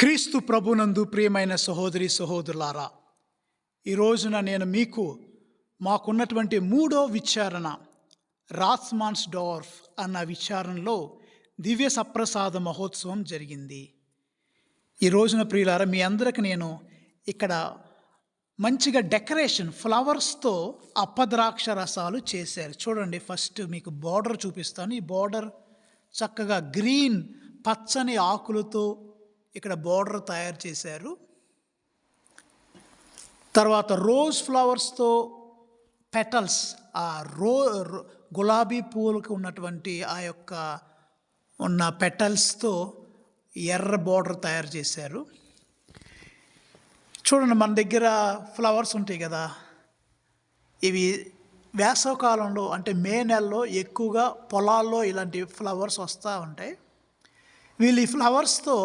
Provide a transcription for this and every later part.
క్రీస్తు ప్రభునందు ప్రియమైన సహోదరి సహోదరులారా ఈ రోజున నేను మీకు మాకున్నటువంటి మూడో విచారణ రాస్మాన్స్ డార్ఫ్ అన్న విచారణలో దివ్య సప్రసాద మహోత్సవం జరిగింది. ఈ రోజున ప్రియులారా మీ అందరికి నేను ఇక్కడ మంచిగా డెకరేషన్ ఫ్లవర్స్తో అప్పద్రాక్ష రసాలు చేశారు. చూడండి ఫస్ట్ మీకు బార్డర్ చూపిస్తాను. ఈ బార్డర్ చక్కగా గ్రీన్ పచ్చని ఆకులతో ఇక్కడ బార్డర్ తయారు చేశారు. తర్వాత రోజ్ ఫ్లవర్స్తో పెటల్స్ ఆ రో గులాబీ పూలకు ఉన్నటువంటి ఆ యొక్క ఉన్న పెటల్స్తో ఎర్ర బార్డర్ తయారు చేశారు. చూడండి మన దగ్గర ఫ్లవర్స్ ఉంటాయి కదా. ఇవి వేసవకాలంలో అంటే మే నెలలో ఎక్కువగా పొలాల్లో ఇలాంటి ఫ్లవర్స్ వస్తూ ఉంటాయి. వీళ్ళు ఈ ఫ్లవర్స్తో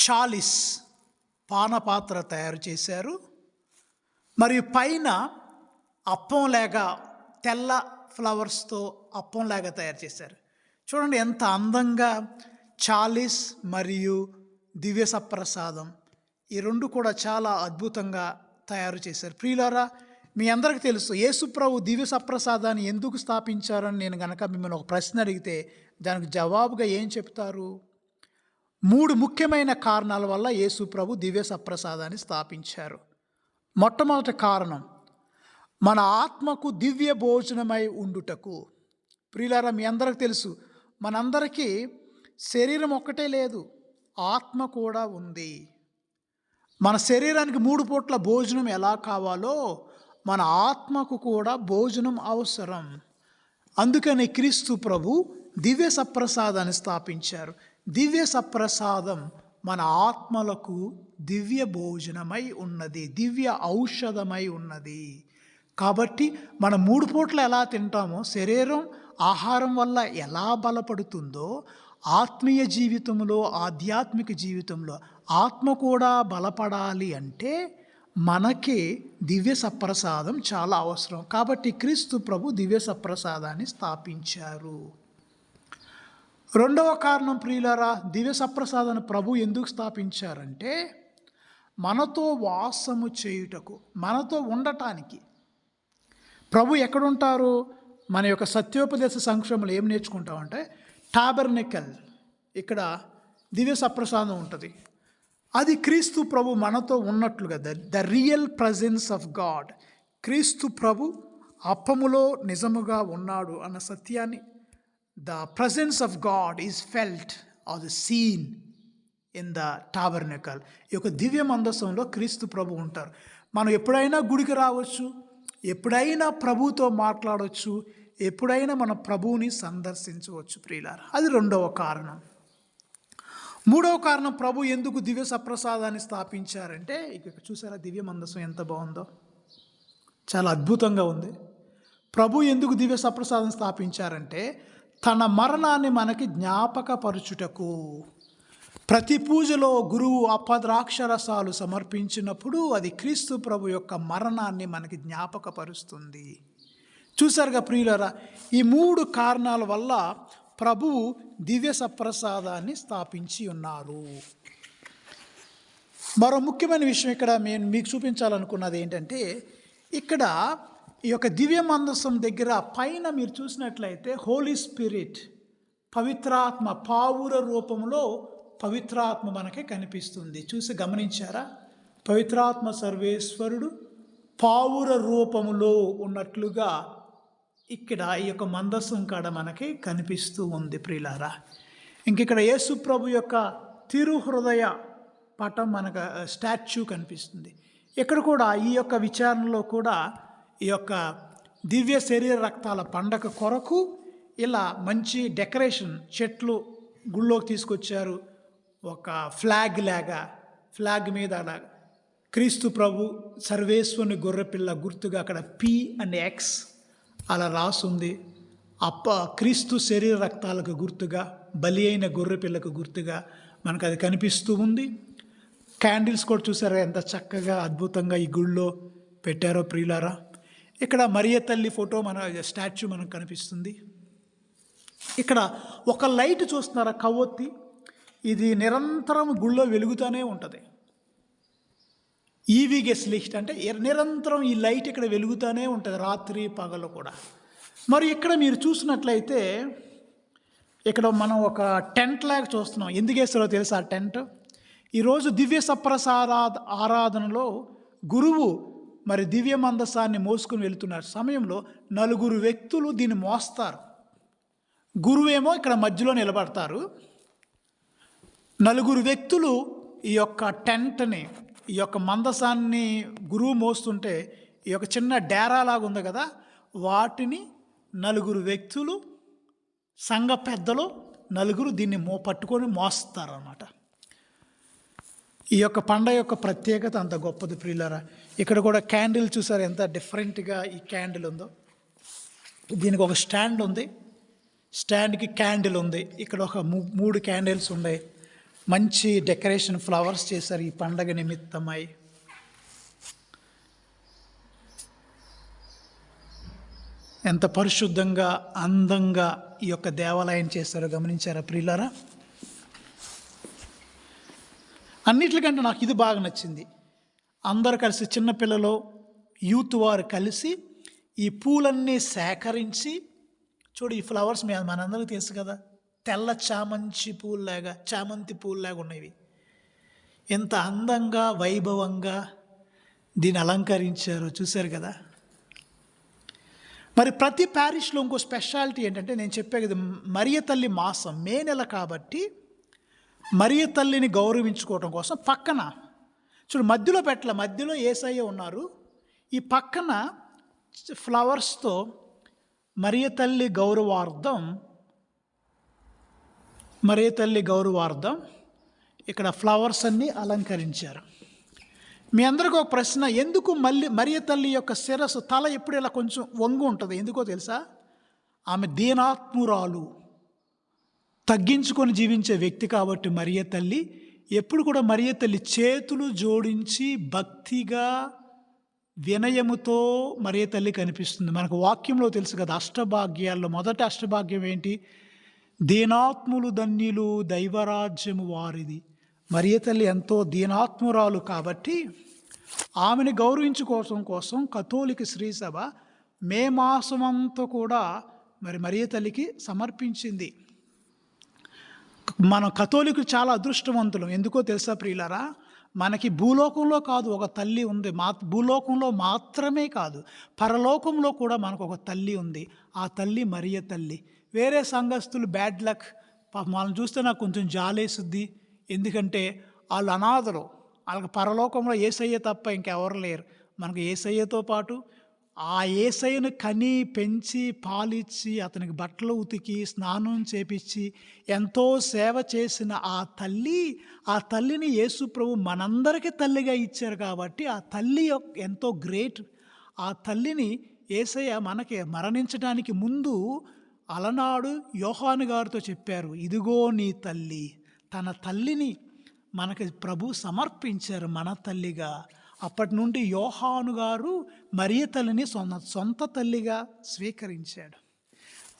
చాలిస్ పానపాత్ర తయారు చేశారు. మరియు పైన అప్పం లేక తెల్ల ఫ్లవర్స్తో అప్పం లేక తయారు చేశారు. చూడండి ఎంత అందంగా చాలిస్ మరియు దివ్య సప్రసాదం ఈ రెండు కూడా చాలా అద్భుతంగా తయారు చేశారు. ప్రియులారా మీ అందరికీ తెలుసు యేసుప్రభు దివ్య సప్రసాదాన్ని ఎందుకు స్థాపించారని నేను గనక మిమ్మల్ని ఒక ప్రశ్న అడిగితే దానికి జవాబుగా ఏం చెప్తారు? మూడు ముఖ్యమైన కారణాల వల్ల యేసు ప్రభు దివ్య సప్రసాదాన్ని స్థాపించారు. మొట్టమొదటి కారణం మన ఆత్మకు దివ్య భోజనమై ఉండుటకు. ప్రియులారా మీ అందరికి తెలుసు మనందరికీ శరీరం ఒక్కటే లేదు ఆత్మ కూడా ఉంది. మన శరీరానికి మూడు పూట్ల భోజనం ఎలా కావాలో మన ఆత్మకు కూడా భోజనం అవసరం. అందుకని క్రీస్తు ప్రభు దివ్య సప్రసాదాన్ని స్థాపించారు. దివ్య సప్రసాదం మన ఆత్మలకు దివ్య భోజనమై ఉన్నది దివ్య ఔషధమై ఉన్నది. కాబట్టి మన మూడు పూట్ల ఎలా తింటామో శరీరం ఆహారం వల్ల ఎలా బలపడుతుందో ఆత్మీయ జీవితంలో ఆధ్యాత్మిక జీవితంలో ఆత్మ కూడా బలపడాలి అంటే మనకి దివ్య సప్రసాదం చాలా అవసరం. కాబట్టి క్రీస్తు ప్రభు దివ్య సప్రసాదాన్ని స్థాపించారు. రెండవ కారణం ప్రియులరా దివ్య సప్రసాదను ప్రభు ఎందుకు స్థాపించారంటే మనతో వాసము చేయుటకు మనతో ఉండటానికి. ప్రభు ఎక్కడుంటారు? మన యొక్క సత్యోపదేశ సంక్షేమంలో ఏం నేర్చుకుంటామంటే టాబర్నికల్ ఇక్కడ దివ్య సప్రసాదం ఉంటుంది. అది క్రీస్తు ప్రభు మనతో ఉన్నట్లుగా the the real presence of God. క్రీస్తు ప్రభు అప్పములో నిజముగా ఉన్నాడు అన్న సత్యాన్ని the presence of God is felt or the seen in the tabernacle ఈ యొక్క దివ్య మందస్సంలో క్రీస్తు ప్రభు ఉంటారు. మనం ఎప్పుడైనా గుడికి రావచ్చు ఎప్పుడైనా ప్రభుతో మాట్లాడవచ్చు ఎప్పుడైనా మన ప్రభువుని సందర్శించవచ్చు ప్రియులారు. అది రెండవ కారణం. మూడవ కారణం ప్రభు ఎందుకు దివ్య సప్రసాదాన్ని స్థాపించారంటే ఇక చూసారా దివ్య మందస్సం ఎంత బాగుందో? చాలా అద్భుతంగా ఉంది. ప్రభు ఎందుకు దివ్య సప్రసాదం స్థాపించారంటే తన మరణాన్ని మనకి జ్ఞాపకపరుచుటకు. ప్రతి పూజలో గురువు అపద్రాక్షరసాలు సమర్పించినప్పుడు అది క్రీస్తు ప్రభు యొక్క మరణాన్ని మనకి జ్ఞాపకపరుస్తుంది. చూసారుగా ప్రియులరా ఈ మూడు కారణాల వల్ల ప్రభువు దివ్య సప్రసాదాన్ని స్థాపించి ఉన్నారు. మరో ముఖ్యమైన విషయం ఇక్కడ నేను మీకు చూపించాలనుకున్నది ఏంటంటే ఇక్కడ ఈ యొక్క దివ్య మందసం దగ్గర పైన మీరు చూసినట్లయితే హోలీ స్పిరిట్ పవిత్రాత్మ పావుర రూపంలో పవిత్రాత్మ మనకి కనిపిస్తుంది. చూసి గమనించారా? పవిత్రాత్మ సర్వేశ్వరుడు పావుర రూపములో ఉన్నట్లుగా ఇక్కడ ఈ యొక్క మందస్సం కాడ మనకి కనిపిస్తూ ఉంది ప్రియులారా. ఇంక ఇక్కడ యేసు ప్రభు యొక్క తిరుహృదయ పటం మనకు స్టాచ్యూ కనిపిస్తుంది. ఇక్కడ కూడా ఈ యొక్క విచారణలో కూడా ఈ యొక్క దివ్య శరీర రక్తాల పండగ కొరకు ఇలా మంచి డెకరేషన్ చెట్లు గుళ్ళోకి తీసుకొచ్చారు. ఒక ఫ్లాగ్ లాగా ఫ్లాగ్ మీద అలా క్రీస్తు ప్రభు సర్వేశ్వరుని గొర్రెపిల్ల గుర్తుగా అక్కడ పి అండ్ ఎక్స్ అలా రాసుంది. అప్ప క్రీస్తు శరీర రక్తాలకు గుర్తుగా బలి అయిన గొర్రెపిల్లకు గుర్తుగా మనకు అది కనిపిస్తూ ఉంది. క్యాండిల్స్ కూడా చూసారా ఎంత చక్కగా అద్భుతంగా ఈ గుళ్ళో పెట్టారో ప్రియులారా? ఇక్కడ మరియ తల్లి ఫోటో మన స్టాచ్యూ మనకు కనిపిస్తుంది. ఇక్కడ ఒక లైట్ చూస్తున్నారా? కవ్వొత్తి. ఇది నిరంతరం గుళ్ళో వెలుగుతూనే ఉంటుంది. ఈవీగెస్ లిస్ట్ అంటే నిరంతరం ఈ లైట్ ఇక్కడ వెలుగుతూనే ఉంటుంది రాత్రి పగలు కూడా. మరి ఇక్కడ మీరు చూసినట్లయితే ఇక్కడ మనం ఒక టెంట్ లాగా చూస్తున్నాం. ఎందుకు వేస్తారో తెలుసా ఆ టెంట్? ఈరోజు దివ్య సప్రసాద ఆరాధనలో గురువు మరి దివ్య మందసాన్ని మోసుకుని వెళుతున్నారు. సమయంలో నలుగురు వ్యక్తులు దీన్ని మోస్తారు. గురువేమో ఇక్కడ మధ్యలో నిలబడతారు. నలుగురు వ్యక్తులు ఈ యొక్క టెంట్ని ఈ యొక్క మందసాన్ని గురువు మోస్తుంటే ఈ యొక్క చిన్న డేరా లాగా ఉంది కదా వాటిని నలుగురు వ్యక్తులు సంఘ పెద్దలు నలుగురు దీన్ని మో పట్టుకొని మోస్తారు అన్నమాట ఈ యొక్క పండగ యొక్క ప్రత్యేకత అంత గొప్పది ప్రియులరా. ఇక్కడ కూడా క్యాండిల్ చూసారు ఎంత డిఫరెంట్గా ఈ క్యాండిల్ ఉందో. దీనికి ఒక స్టాండ్ ఉంది. స్టాండ్కి క్యాండిల్ ఉంది. ఇక్కడ ఒక మూ- మూడు క్యాండిల్స్ ఉన్నాయి. మంచి డెకరేషన్ ఫ్లవర్స్ చేశారు ఈ పండగ నిమిత్తమై. ఎంత పరిశుద్ధంగా అందంగా ఈ యొక్క దేవాలయం చేశారో గమనించారా ప్రియులారా. అన్నిటికంటే నాకు ఇది బాగా నచ్చింది. అందరు కలిసి చిన్నపిల్లలు యూత్ వారు కలిసి ఈ పూలన్నీ సేకరించి చూడు ఈ ఫ్లవర్స్ మీద మనందరికీ తెలుసు కదా తెల్ల చామంచి పూల్లాగా చామంతి పూల్లాగా ఉన్నవి ఎంత అందంగా వైభవంగా దీన్ని అలంకరించారో చూశారు కదా. మరి ప్రతి ప్యారిష్లో ఇంకో స్పెషాలిటీ ఏంటంటే నేను చెప్పే కదా మరియ తల్లి మాసం మే నెల కాబట్టి మరియ తల్లిని గౌరవించుకోవటం కోసం పక్కన చూడు మధ్యలో పెట్టల మధ్యలో ఏసయ్య ఉన్నారు. ఈ పక్కన ఫ్లవర్స్తో మరియ తల్లి గౌరవార్థం మరియ తల్లి గౌరవార్థం ఇక్కడ ఫ్లవర్స్ అన్నీ అలంకరించారు. మీ అందరికీ ఒక ప్రశ్న ఎందుకు మళ్ళీ మరియ తల్లి యొక్క శిరస్సు తల ఎప్పుడు ఇలా కొంచెం వంగు ఉంటుంది ఎందుకో తెలుసా? ఆమె దీనాత్మురాలు. తగ్గించుకొని జీవించే వ్యక్తి కాబట్టి మరియ తల్లి ఎప్పుడు కూడా మరియ తల్లి చేతులు జోడించి భక్తిగా వినయముతో మరియ తల్లి కనిపిస్తుంది. మనకు వాక్యంలో తెలుసు కదా అష్టభాగ్యాల్లో మొదటి అష్టభాగ్యం ఏంటి? దీనాత్ములు ధన్యులు దైవరాజ్యము వారిది. మరియ తల్లి ఎంతో దీనాత్మురాలు కాబట్టి ఆమెను గౌరవించుకోవడం కోసం కథోలిక శ్రీసభ మే మాసమంతా కూడా మరి మరియ తల్లికి సమర్పించింది. మన కథోలికులు చాలా అదృష్టవంతులు. ఎందుకో తెలుసా ప్రియులరా? మనకి భూలోకంలో కాదు ఒక తల్లి ఉంది. మా భూలోకంలో మాత్రమే కాదు పరలోకంలో కూడా మనకు ఒక తల్లి ఉంది. ఆ తల్లి మరియ తల్లి. వేరే సంఘస్థులు బ్యాడ్ లక్. మనం చూస్తే నాకు కొంచెం జాలేసుద్ది ఎందుకంటే వాళ్ళు అనాథలు. వాళ్ళకి పరలోకంలో ఏసయ్య తప్ప ఇంకెవరు లేరు. మనకు ఏసయ్యతో పాటు ఆ ఏసయ్యను కని పెంచి పాలిచ్చి అతనికి బట్టలు ఉతికి స్నానం చేపించి ఎంతో సేవ చేసిన ఆ తల్లి ఆ తల్లిని యేసు ప్రభు మనందరికీ తల్లిగా ఇచ్చారు కాబట్టి ఆ తల్లి యొక్క- ఎంతో గ్రేట్. ఆ తల్లిని ఏసయ్య మనకి మరణించడానికి ముందు అలనాడు యోహాను గారితో చెప్పారు ఇదిగో నీ తల్లి తన తల్లిని మనకి ప్రభు సమర్పించారు మన తల్లిగా. అప్పటి నుండి యోహాను గారు మరియ తల్లిని సొంత సొంత తల్లిగా స్వీకరించాడు.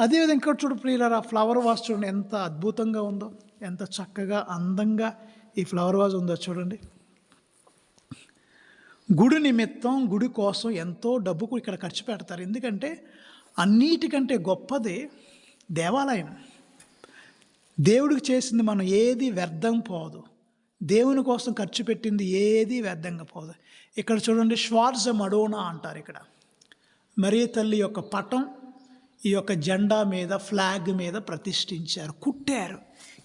అదేవిధంగా ఇంకోటి చూడు ప్రియులారా ఫ్లవర్ వాజ్ చూడండి ఎంత అద్భుతంగా ఉందో ఎంత చక్కగా అందంగా ఈ ఫ్లవర్ వాజ్ ఉందో చూడండి. గుడి నిమిత్తం గుడి కోసం ఎంతో డబ్బుకు ఇక్కడ ఖర్చు పెడతారు. ఎందుకంటే అన్నిటికంటే గొప్పది దేవాలయం. దేవుడికి చేసింది మనం ఏది వ్యర్థం పోదు. దేవుని కోసం ఖర్చు పెట్టింది ఏది వ్యర్థంగా పోదు. ఇక్కడ చూడండి శ్వార్జ మడోనా అంటారు ఇక్కడ. మరియ తల్లి యొక్క పటం ఈ యొక్క జెండా మీద ఫ్లాగ్ మీద ప్రతిష్ఠించారు కుట్టారు.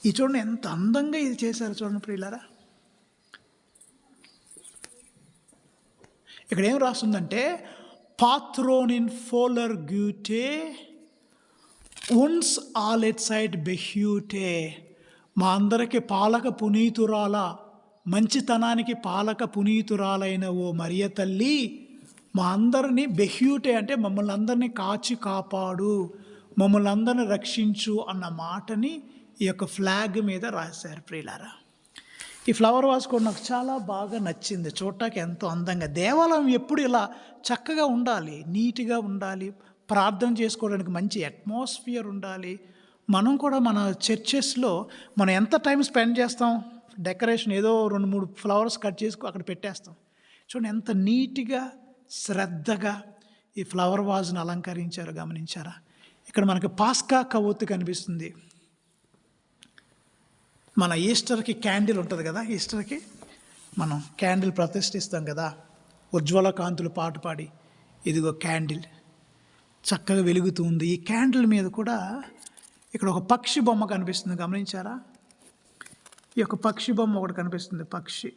ఈ చూడండి ఎంత అందంగా ఇది చేశారు చూడండి ప్రియులారా. ఇక్కడ ఏం రాస్తుందంటే పాత్రోనిన్ ఫోలర్ గ్యూటే ఉన్స్ ఆల్ ఎట్ సైడ్ బెహ్యూటే మా అందరికి పాలక పునీతురాల మంచితనానికి పాలక పునీతురాలైన ఓ మరియ తల్లి మా అందరినీ బెహ్యూటే అంటే మమ్మల్ని అందరినీ కాచి కాపాడు మమ్మల్ని అందరిని రక్షించు అన్న మాటని ఈ యొక్క ఫ్లాగ్ మీద రాశారు ప్రియులారా. ఈ ఫ్లవర్ వాస్ కూడా నాకు చాలా బాగా నచ్చింది. చూడటానికి ఎంతో అందంగా. దేవాలయం ఎప్పుడు ఇలా చక్కగా ఉండాలి నీట్గా ఉండాలి ప్రార్థన చేసుకోవడానికి మంచి అట్మాస్ఫియర్ ఉండాలి మనం కూడా మన చర్చెస్లో మనం ఎంత టైం స్పెండ్ చేస్తాం? డెకరేషన్ ఏదో రెండు మూడు ఫ్లవర్స్ కట్ చేసి అక్కడ పెట్టేస్తాం. చూడండి ఎంత నీట్గా శ్రద్ధగా ఈ ఫ్లవర్ వాజ్ను అలంకరించారో గమనించారా? ఇక్కడ మనకి పాస్కా కవ్వొత్తు కనిపిస్తుంది. మన ఈస్టర్కి క్యాండిల్ ఉంటుంది కదా ఈస్టర్కి? మనం క్యాండిల్ ప్రతిష్ఠిస్తాం కదా. ఉజ్వల కాంతులు పాట పాడి ఇదిగో క్యాండిల్. చక్కగా వెలుగుతూ ఉంది. ఈ క్యాండిల్ మీద కూడా ఇక్కడ ఒక పక్షి బొమ్మ కనిపిస్తుంది గమనించారా? ఈ యొక్క పక్షి బొమ్మ ఒకటి కనిపిస్తుంది పక్షి.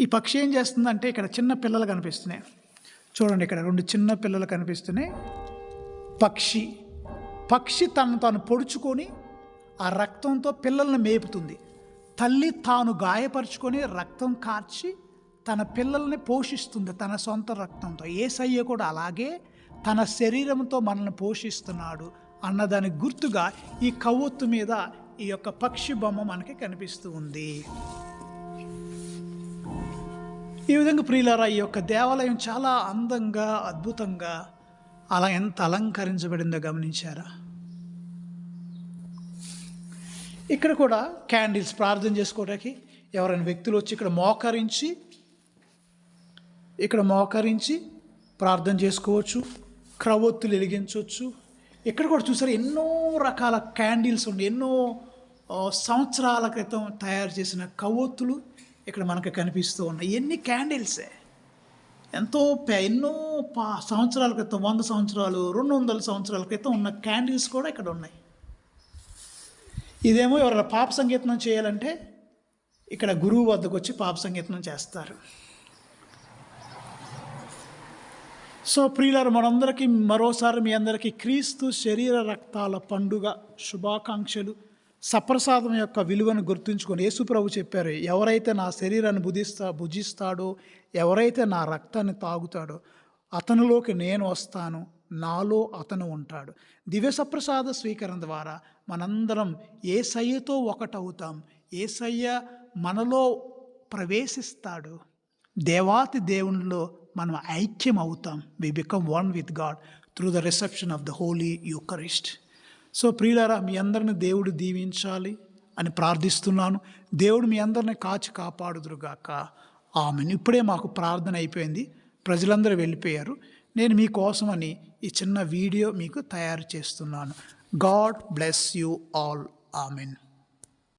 ఈ పక్షి ఏం చేస్తుందంటే ఇక్కడ చిన్న పిల్లలు కనిపిస్తున్నాయి. చూడండి ఇక్కడ రెండు చిన్న పిల్లలు కనిపిస్తున్నాయి. పక్షి. పక్షి తను తాను పొడుచుకొని ఆ రక్తంతో పిల్లల్ని మేపుతుంది. తల్లి తాను గాయపరుచుకొని రక్తం కార్చి తన పిల్లల్ని పోషిస్తుంది తన సొంత రక్తంతో. ఏసయ్య కూడా అలాగే తన శరీరంతో మనల్ని పోషిస్తున్నాడు. అన్నదానికి గుర్తుగా ఈ కవ్వొత్తు మీద ఈ యొక్క పక్షి బొమ్మ మనకి కనిపిస్తూ ఉంది. ఈ విధంగా ప్రియులారా ఈ యొక్క దేవాలయం చాలా అందంగా అద్భుతంగా అలా ఎంత అలంకరించబడిందో గమనించారా? ఇక్కడ కూడా క్యాండిల్స్ ప్రార్థన చేసుకోవడానికి ఎవరైనా వ్యక్తులు వచ్చి ఇక్కడ మోకరించి ఇక్కడ మోకరించి ప్రార్థన చేసుకోవచ్చు క్రవొత్తులు వెలిగించవచ్చు ఇక్కడ కూడా చూసారు? ఎన్నో రకాల క్యాండిల్స్ ఉండి ఎన్నో సంవత్సరాల క్రితం తయారు చేసిన కవ్వొత్తులు ఇక్కడ మనకు కనిపిస్తూ ఉన్నాయి. ఎన్ని క్యాండిల్సే? ఎంతో ఎన్నో పా సంవత్సరాల క్రితం వంద సంవత్సరాలు రెండు వందల సంవత్సరాల క్రితం ఉన్న క్యాండిల్స్ కూడా ఇక్కడ ఉన్నాయి. ఇదేమో ఎవరైనా పాప సంగీతం చేయాలంటే ఇక్కడ గురువు వద్దకు వచ్చి పాప సంగీతం చేస్తారు. సో ప్రియులారు మనందరికీ మరోసారి మీ అందరికీ క్రీస్తు శరీర రక్తాల పండుగ శుభాకాంక్షలు. సప్రసాదం యొక్క విలువను గుర్తుంచుకొని యేసుప్రభు చెప్పారు ఎవరైతే నా శరీరాన్ని బుధిస్తా భుజిస్తాడో ఎవరైతే నా రక్తాన్ని తాగుతాడో అతనిలోకి నేను వస్తాను నాలో అతను ఉంటాడు. దివ్య సప్రసాద స్వీకరణ ద్వారా మనందరం ఏ సయ్యతో ఒకటవుతాం. ఏ సయ్య మనలో ప్రవేశిస్తాడు. దేవాతి దేవునిలో మనం ఐక్యం అవుతాం we become one with God through the reception of the holy Eucharist so ప్రియులారా మీ అందరిని దేవుడు దీవించాలి అని ప్రార్థిస్తున్నాను. దేవుడు మీ అందరిని కాచి కాపాడుదురుగాక. ఆమెను. ఇప్పుడే మాకు ప్రార్థన అయిపోయింది. ప్రజలందరూ వెళ్ళిపోయారు. నేను మీకోసమని ఈ చిన్న వీడియో మీకు తయారు చేస్తున్నాను. God bless you all amen.